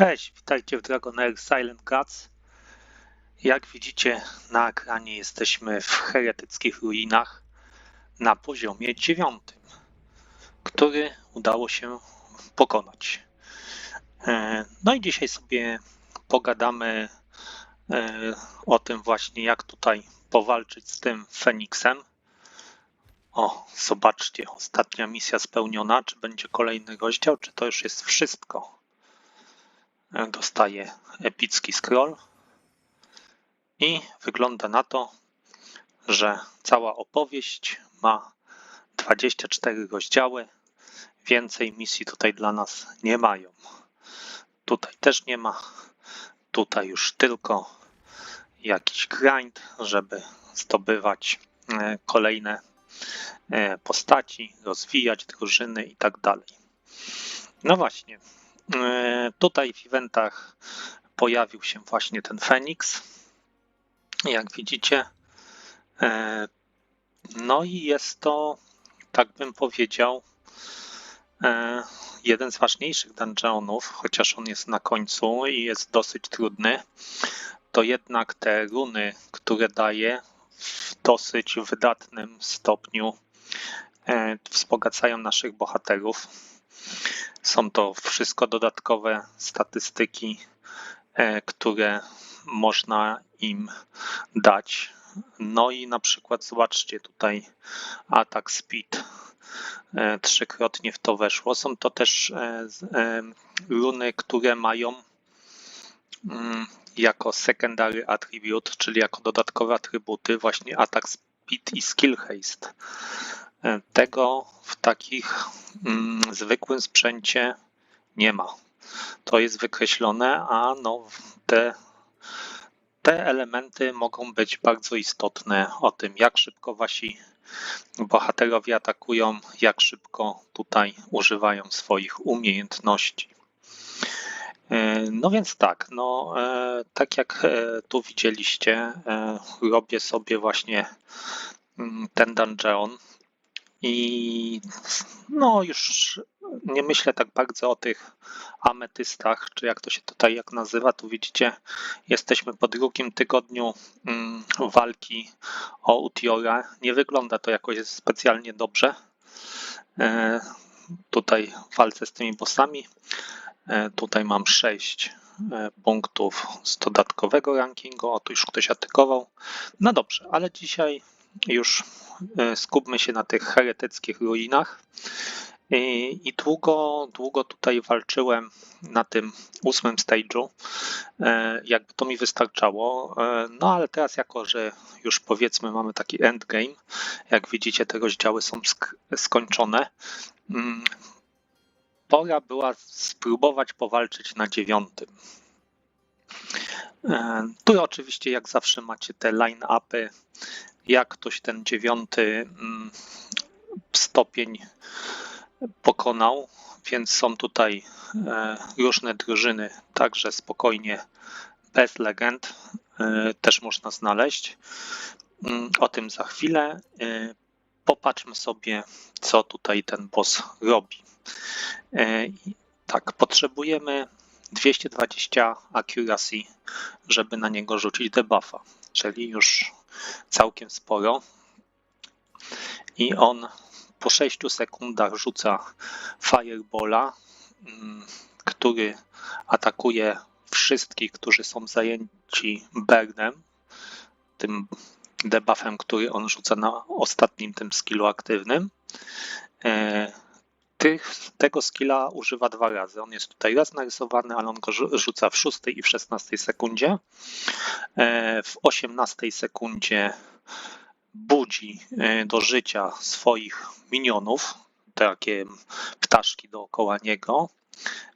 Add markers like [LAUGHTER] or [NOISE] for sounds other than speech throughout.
Cześć, witajcie w Dragonair Silent Guts. Jak widzicie na ekranie jesteśmy w heretyckich ruinach na poziomie dziewiątym, który udało się pokonać. E, no i dzisiaj sobie pogadamy e, o tym właśnie, jak tutaj powalczyć z tym Feniksem. O, zobaczcie, ostatnia misja spełniona. Czy będzie kolejny rozdział, czy to już jest wszystko? Dostaje epicki scroll i wygląda na to, że cała opowieść ma 24 rozdziały. Więcej misji tutaj dla nas nie mają. Tutaj też nie ma. Tutaj już tylko jakiś grind, żeby zdobywać e, kolejne e, postaci, rozwijać drużyny i tak dalej. No właśnie, tutaj w eventach pojawił się właśnie ten Feniks. Jak widzicie. E, no i jest to, tak bym powiedział, e, jeden z ważniejszych dungeonów, chociaż on jest na końcu i jest dosyć trudny. To jednak te runy, które daje w dosyć wydatnym stopniu, wzbogacają naszych bohaterów są to wszystko dodatkowe statystyki, e, które można im dać. No i na przykład zobaczcie tutaj atak speed e, trzykrotnie w to weszło. Są to też e, runy, które mają mm, jako secondary attribute, czyli jako dodatkowe atrybuty właśnie atak speed i skill haste. Tego takich mm, zwykłym sprzęcie nie ma. To jest wykreślone, a no te, te elementy mogą być bardzo istotne o tym, jak szybko wasi bohaterowie atakują, jak szybko tutaj używają swoich umiejętności. E, no więc tak, no e, tak jak e, tu widzieliście, robię sobie właśnie mm, ten dungeon i no już nie myślę tak bardzo o tych ametystach, czy jak to się tutaj jak nazywa. Tu widzicie, jesteśmy po drugim tygodniu mm, walki o Utiora. Nie wygląda to jakoś specjalnie dobrze. E, tutaj walce z tymi bossami. E, tutaj mam 6 e, punktów z dodatkowego rankingu. O, tu już ktoś atakował. No dobrze, ale dzisiaj już e, skupmy się na tych heretyckich ruinach. I długo, długo tutaj walczyłem na tym ósmym stage'u. E, jakby to mi wystarczało. E, no ale teraz, jako że już powiedzmy mamy taki endgame, jak widzicie, te rozdziały są skończone. Mm, pora była spróbować powalczyć na dziewiątym. Tu oczywiście, jak zawsze, macie te line-upy jak ktoś ten dziewiąty mm, stopień pokonał, więc są tutaj e, różne drużyny, także spokojnie bez legend e, też można znaleźć. Mm, o tym za chwilę. E, popatrzmy sobie, co tutaj ten boss robi. Tak, potrzebujemy 220 accuracy, żeby na niego rzucić debuffa, czyli już całkiem sporo. I on po 6 sekundach rzuca Firebola, mm, który atakuje wszystkich, którzy są zajęci Bernem, tym debuffem, który on rzuca na ostatnim tym skillu aktywnym. Tych, tego skilla używa dwa razy. On jest tutaj raz narysowany, ale on go rzuca w 6 i w 16 sekundzie. E, w 18 sekundzie budzi e, do życia swoich minionów, takie ptaszki dookoła niego.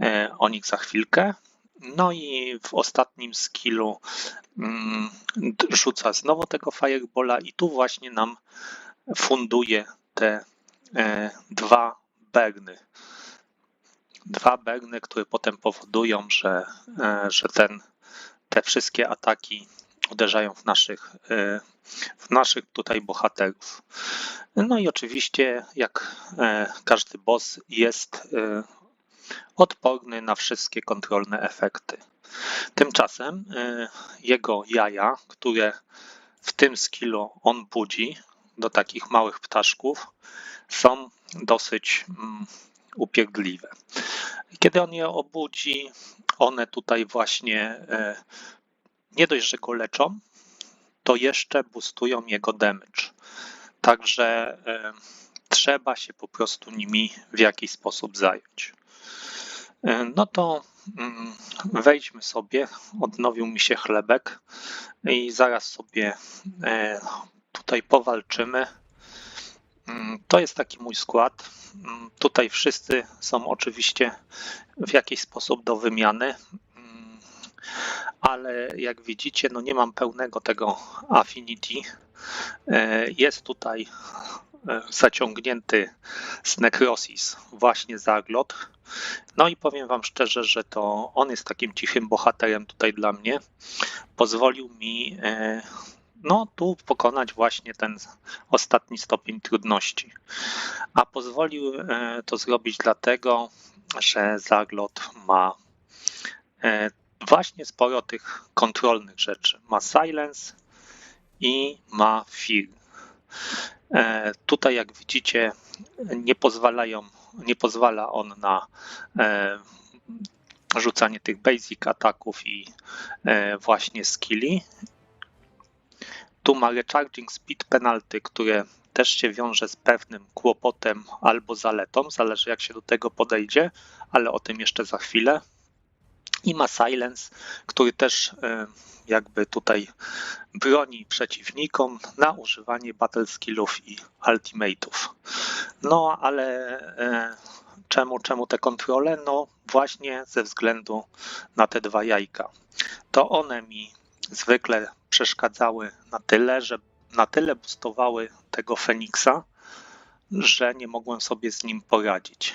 E, o nich za chwilkę. No i w ostatnim skillu mm, rzuca znowu tego firebola i tu właśnie nam funduje te dwa berny. Dwa berny, które potem powodują, że, e, że ten, te wszystkie ataki uderzają w naszych, e, w naszych tutaj bohaterów. No i oczywiście, jak e, każdy boss, jest odporny na wszystkie kontrolne efekty. Tymczasem jego jaja, które w tym skillu on budzi do takich małych ptaszków, są dosyć mm, upierdliwe. Kiedy on je obudzi, one tutaj właśnie e, nie dość, że go leczą, to jeszcze boostują jego damage. Także e, trzeba się po prostu nimi w jakiś sposób zająć. E, no to mm, wejdźmy sobie, odnowił mi się chlebek i zaraz sobie tutaj powalczymy. Mm, to jest taki mój skład. Mm, tutaj wszyscy są oczywiście w jakiś sposób do wymiany, mm, ale jak widzicie, no nie mam pełnego tego Affinity. E, jest tutaj e, zaciągnięty z Necrosis właśnie Zaglot. No i powiem Wam szczerze, że to on jest takim cichym bohaterem tutaj dla mnie. Pozwolił mi e, no tu pokonać właśnie ten ostatni stopień trudności. A pozwolił e, to zrobić dlatego, że Zaglot ma e, właśnie sporo tych kontrolnych rzeczy. Ma silence i ma fear. E, tutaj jak widzicie nie pozwalają, nie pozwala on na rzucanie tych basic ataków i właśnie skilli tu ma recharging speed penalty, które też się wiąże z pewnym kłopotem albo zaletą, zależy jak się do tego podejdzie, ale o tym jeszcze za chwilę. I ma silence, który też e, jakby tutaj broni przeciwnikom na używanie battle skillów i ultimate'ów. No ale e, czemu, czemu te kontrole? No właśnie ze względu na te dwa jajka. To one mi zwykle przeszkadzały na tyle, że na tyle boostowały tego Feniksa, że nie mogłem sobie z nim poradzić.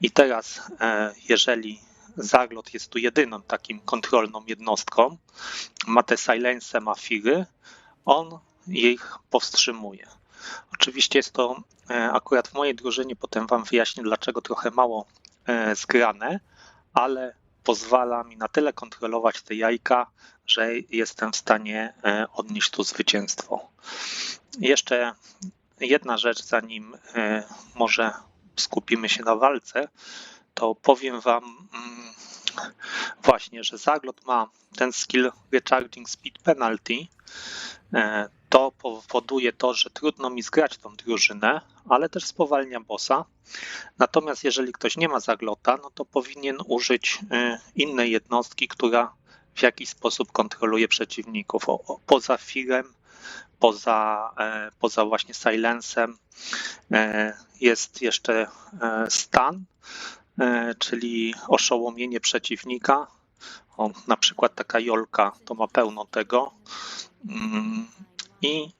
I teraz, e, jeżeli Zaglot jest tu jedyną takim kontrolną jednostką, ma te silence, ma firy, on ich powstrzymuje. Oczywiście jest to e, akurat w mojej drużynie, potem Wam wyjaśnię, dlaczego trochę mało e, zgrane, ale pozwala mi na tyle kontrolować te jajka, że jestem w stanie e, odnieść tu zwycięstwo. Jeszcze jedna rzecz, zanim e, może skupimy się na walce, to powiem Wam mm, właśnie, że Zaglot ma ten skill Recharging Speed Penalty. E, to powoduje to, że trudno mi zgrać tą drużynę, ale też spowalnia bossa. Natomiast jeżeli ktoś nie ma zaglota, no to powinien użyć innej jednostki, która w jaki sposób kontroluje przeciwników. Poza firem, poza, e, poza właśnie silencem e, jest jeszcze e, stan, czyli oszołomienie przeciwnika. O, na przykład taka Jolka to ma pełno tego. Mm, I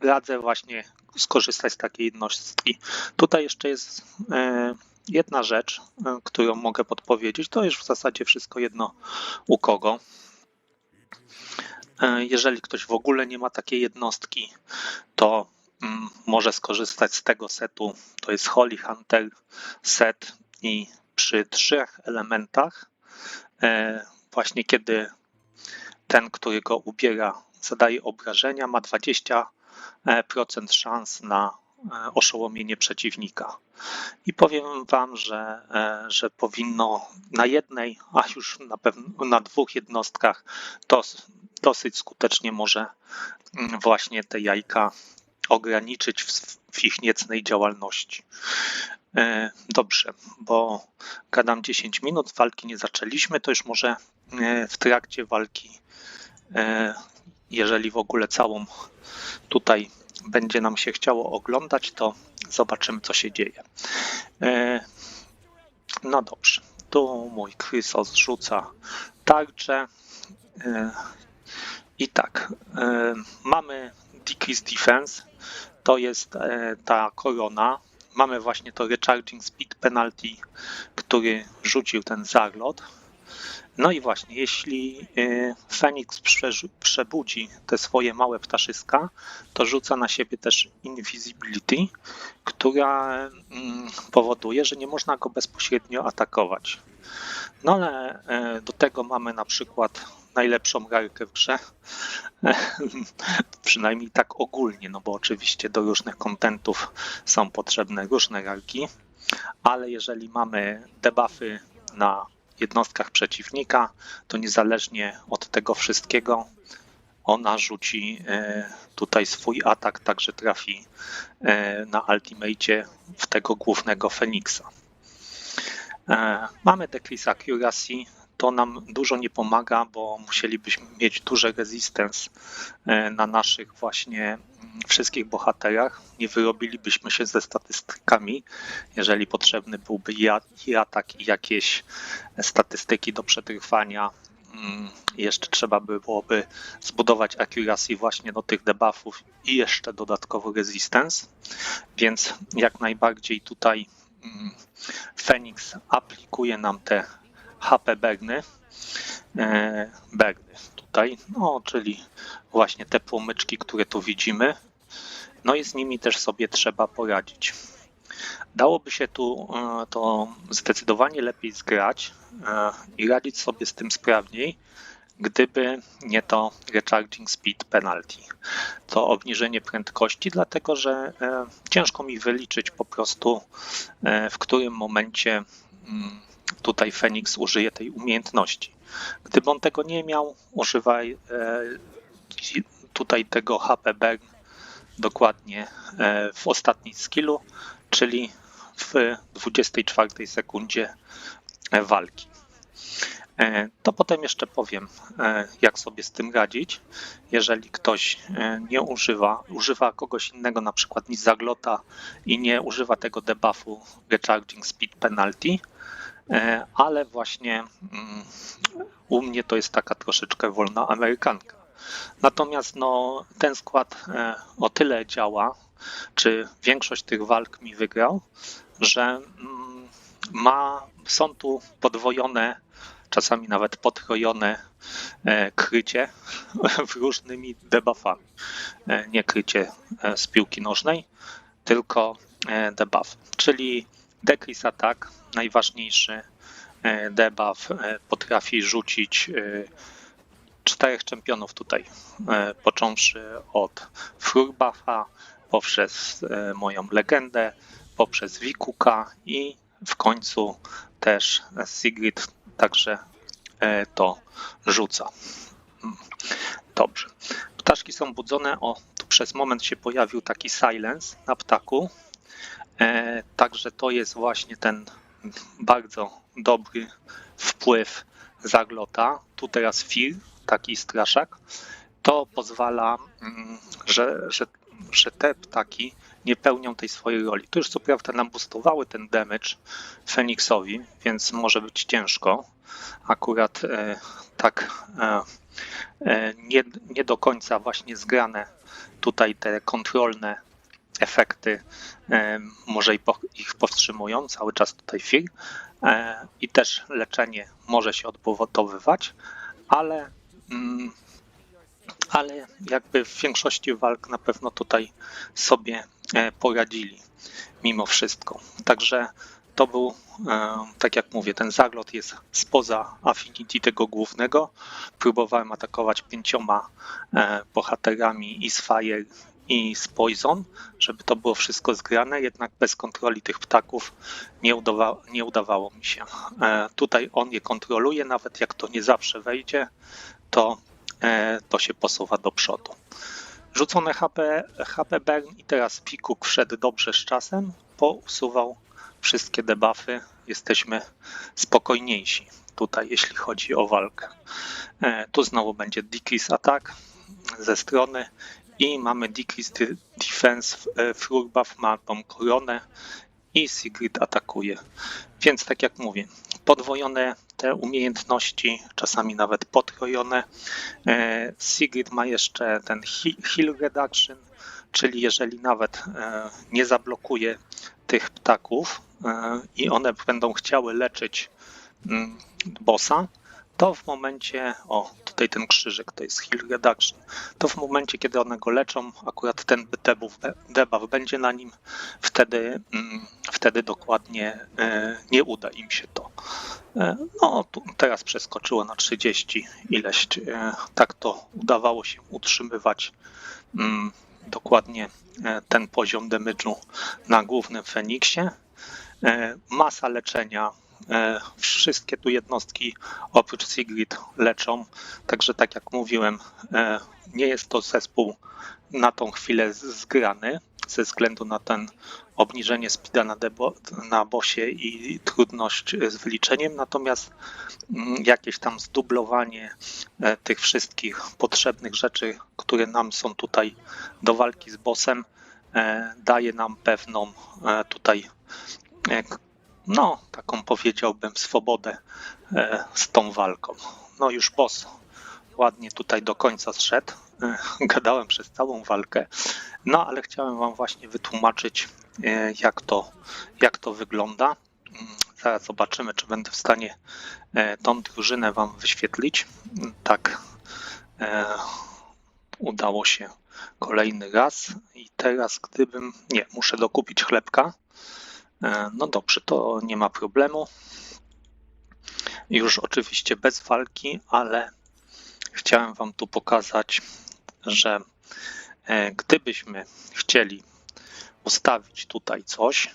radzę właśnie skorzystać z takiej jednostki. Tutaj jeszcze jest e, Jedna rzecz, e, którą mogę podpowiedzieć, to już w zasadzie wszystko jedno u kogo. E, jeżeli ktoś w ogóle nie ma takiej jednostki, to mm, może skorzystać z tego setu. To jest Holy Hunter set i przy trzech elementach, właśnie kiedy ten, który go ubiera, zadaje obrażenia, ma 20% szans na E, oszołomienie przeciwnika. I powiem Wam, że, e, że powinno na jednej, a już na, pewno, na dwóch jednostkach to dosyć skutecznie może mm, właśnie te jajka ograniczyć w, ich niecnej działalności. E, dobrze, bo gadam 10 minut, walki nie zaczęliśmy, to już może w trakcie walki, jeżeli w ogóle całą tutaj będzie nam się chciało oglądać, to zobaczymy, co się dzieje. E, no dobrze, tu mój Krysos rzuca tarczę. E, I tak, e, mamy Decrease Defense, to jest ta korona. Mamy właśnie to Recharging Speed Penalty, który rzucił ten zaglot. No i właśnie, jeśli y, Feniks przebudzi te swoje małe ptaszyska, to rzuca na siebie też Invisibility, która mm, powoduje, że nie można go bezpośrednio atakować. No ale e, do tego mamy na przykład najlepszą rarkę w grze. [LAUGHS] Przynajmniej tak ogólnie, no bo oczywiście do różnych kontentów są potrzebne różne rarki, ale jeżeli mamy debuffy na jednostkach przeciwnika, to niezależnie od tego wszystkiego ona rzuci e, tutaj swój atak, także trafi e, na ultimate w tego głównego Feniksa. E, mamy Decrease Accuracy, to nam dużo nie pomaga, bo musielibyśmy mieć duże resistance na naszych właśnie mm, wszystkich bohaterach. Nie wyrobilibyśmy się ze statystykami, jeżeli potrzebny byłby i atak i jakieś statystyki do przetrwania. Mm, jeszcze trzeba by byłoby zbudować accuracy właśnie do tych debuffów i jeszcze dodatkowo resistance, więc jak najbardziej tutaj mm, Phoenix aplikuje nam te HP Berny, e, Berny tutaj, no czyli właśnie te płomyczki, które tu widzimy, no i z nimi też sobie trzeba poradzić. Dałoby się tu e, to zdecydowanie lepiej zgrać e, i radzić sobie z tym sprawniej, gdyby nie to recharging speed penalty. To obniżenie prędkości, dlatego że ciężko mi wyliczyć po prostu w którym momencie mm, tutaj Phoenix użyje tej umiejętności. Gdyby on tego nie miał, używaj e, tutaj tego HP burn dokładnie e, w ostatniej skillu, czyli w 24 sekundzie e, walki. To potem jeszcze powiem, jak sobie z tym radzić. Jeżeli ktoś nie używa, używa kogoś innego, na przykład niż zaglota i nie używa tego debuffu Recharging Speed Penalty, E, ale właśnie mm, u mnie to jest taka troszeczkę wolna amerykanka. Natomiast no, ten skład e, o tyle działa, czy większość tych walk mi wygrał, że mm, ma, są tu podwojone, czasami nawet potrojone e, krycie [LAUGHS] w różnymi debuffami. Nie krycie z piłki nożnej, tylko debuff, czyli decrease attack najważniejszy e, debuff e, potrafi rzucić e, czterech czempionów tutaj, począwszy od Frurbaffa, poprzez moją legendę, poprzez Wikuka i w końcu też Sigrid także to rzuca. Dobrze. Ptaszki są budzone. O, tu przez moment się pojawił taki silence na ptaku. Także to jest właśnie ten bardzo dobry wpływ zaglota. Tu teraz Fir, taki straszak, to pozwala, mm, że, że, że te ptaki nie pełnią tej swojej roli. Tu już co prawda nam boostowały ten damage Feniksowi, więc może być ciężko. Akurat e, tak e, e, nie, nie do końca właśnie zgrane tutaj te kontrolne efekty może ich powstrzymują, cały czas tutaj FIR e, i też leczenie może się odbudowywać, ale, mm, ale jakby w większości walk na pewno tutaj sobie e, poradzili mimo wszystko. Także to był, e, tak jak mówię, ten zaglot jest spoza affinity tego głównego. Próbowałem atakować pięcioma bohaterami i z Fire i z Poison, żeby to było wszystko zgrane, jednak bez kontroli tych ptaków nie, udawa, nie udawało mi się. E, tutaj on je kontroluje, nawet jak to nie zawsze wejdzie, to, e, to się posuwa do przodu. Rzucone HP, HP burn i teraz Pikuk wszedł dobrze z czasem, pousuwał wszystkie debuffy, jesteśmy spokojniejsi tutaj, jeśli chodzi o walkę. E, tu znowu będzie decrease attack ze strony i mamy Decrease Defense, e, Flurbuff ma tą koronę i Sigrid atakuje. Więc tak jak mówię, podwojone te umiejętności, czasami nawet potrojone. E, Sigrid ma jeszcze ten heal reduction, czyli jeżeli nawet e, nie zablokuje tych ptaków i one będą chciały leczyć mm, bossa, to w momencie, o tutaj ten krzyżyk to jest heal reduction, to w momencie kiedy one go leczą, akurat ten debuff, debuff będzie na nim, wtedy, mm, wtedy dokładnie e, nie uda im się to. E, No teraz przeskoczyło na 30 ileś, e, tak to udawało się utrzymywać mm, dokładnie ten poziom damage'u na głównym Feniksie. Masa leczenia. E, Wszystkie tu jednostki oprócz Sigrid leczą. Także tak jak mówiłem, e, nie jest to zespół na tą chwilę zgrany ze względu na ten obniżenie speeda na, debo, na bosie i trudność z wyliczeniem, natomiast mm, jakieś tam zdublowanie e, tych wszystkich potrzebnych rzeczy, które nam są tutaj do walki z bossem, daje nam pewną tutaj no, taką powiedziałbym swobodę e, z tą walką. No już boss ładnie tutaj do końca zszedł. E, [LAUGHS] Gadałem przez całą walkę. No ale chciałem wam właśnie wytłumaczyć e, jak to, jak to wygląda. Mm, Zaraz zobaczymy, czy będę w stanie tą drużynę wam wyświetlić. Tak udało się kolejny raz. I teraz gdybym... Nie, muszę dokupić chlebka. E, No dobrze, to nie ma problemu. Już oczywiście bez walki, ale chciałem Wam tu pokazać, że e, gdybyśmy chcieli ustawić tutaj coś,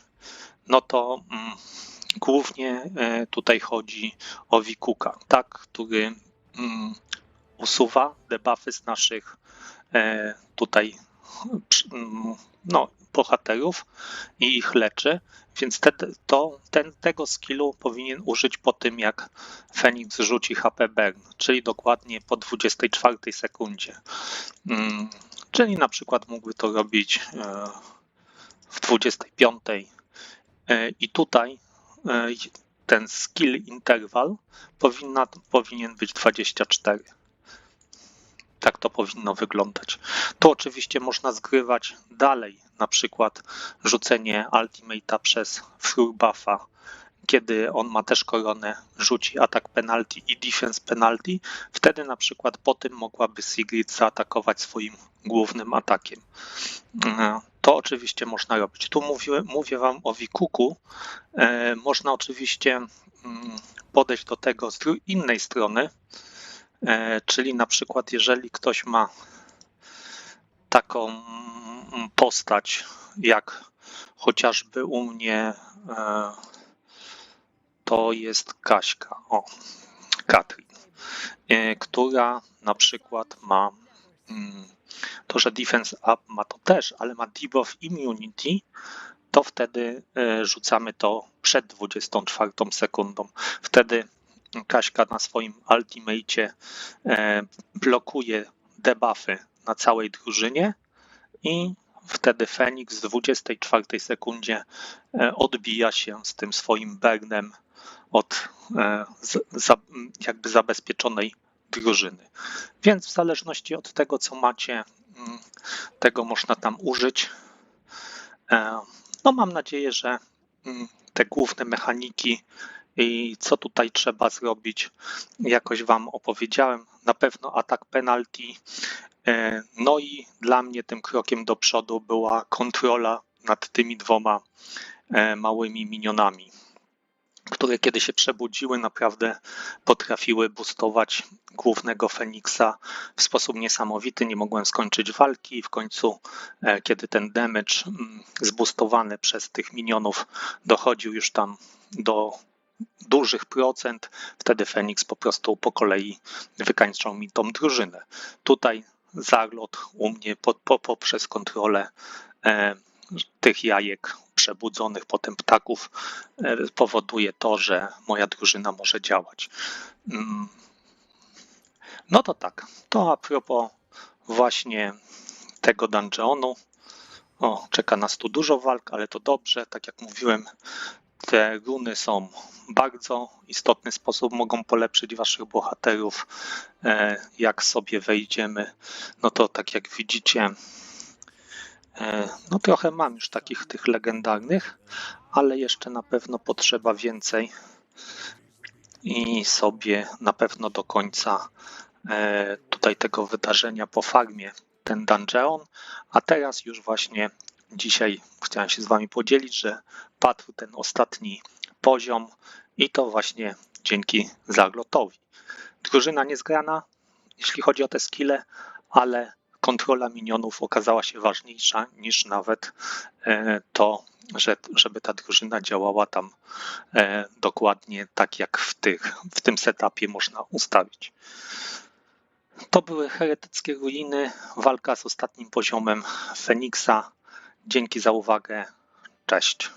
no to mm, głównie e, tutaj chodzi o Wikuka, tak, który mm, usuwa debuffy z naszych tutaj no, bohaterów i ich leczy, więc te, to, ten, tego skillu powinien użyć po tym, jak Feniks rzuci HP burn, czyli dokładnie po 24 sekundzie. Mm, Czyli na przykład mógłby to robić e, w 25. E, I tutaj e, ten skill interval powinna, powinien być 24. Tak to powinno wyglądać. To oczywiście można zgrywać dalej, na przykład rzucenie ultimate'a przez buffa, kiedy on ma też koronę, rzuci atak penalty i defense penalty, wtedy na przykład po tym mogłaby Sigrid zaatakować swoim głównym atakiem. E, To oczywiście można robić. Tu mówię, mówię wam o Wikuku. E, Można oczywiście mm, podejść do tego z innej strony, czyli na przykład jeżeli ktoś ma taką postać jak chociażby u mnie e, to jest Kaśka, o, Katrin, e, która na przykład ma mm, to, że Defense Up ma to też, ale ma Debuff Immunity, to wtedy e, rzucamy to przed 24 sekundą. Wtedy Kaśka na swoim ultimate blokuje debuffy na całej drużynie i wtedy Feniks w 24 sekundzie e, odbija się z tym swoim burnem od e, jakby zabezpieczonej drużyny. Więc w zależności od tego, co macie, mm, tego można tam użyć. E, No mam nadzieję, że mm, te główne mechaniki i co tutaj trzeba zrobić, jakoś Wam opowiedziałem. Na pewno atak penalty. E, No i dla mnie tym krokiem do przodu była kontrola nad tymi dwoma e, małymi minionami, które kiedy się przebudziły, naprawdę potrafiły boostować głównego Feniksa w sposób niesamowity. Nie mogłem skończyć walki i w końcu, e, kiedy ten damage mm, zboostowany przez tych minionów dochodził już tam do dużych procent, wtedy Feniks po prostu po kolei wykańczał mi tą drużynę. Tutaj zaglot u mnie po, poprzez kontrolę e, tych jajek przebudzonych potem ptaków e, powoduje to, że moja drużyna może działać. Mm. No to tak, to a propos właśnie tego dungeonu. O, czeka nas tu dużo walk, ale to dobrze. Tak jak mówiłem, te runy są bardzo istotny sposób, mogą polepszyć waszych bohaterów. E, Jak sobie wejdziemy, no to tak jak widzicie, e, no trochę mam już takich tych legendarnych, ale jeszcze na pewno potrzeba więcej. i sobie na pewno do końca e, tutaj tego wydarzenia po farmie ten dungeon, a teraz już właśnie dzisiaj chciałem się z wami podzielić, że padł ten ostatni poziom i to właśnie dzięki Zarlotowi. Drużyna niezgrana, jeśli chodzi o te skille, ale kontrola minionów okazała się ważniejsza niż nawet e, to, że, żeby ta drużyna działała tam e, dokładnie tak, jak w, tych, w tym setupie można ustawić. To były heretyckie ruiny, walka z ostatnim poziomem Feniksa. Dzięki za uwagę. Cześć.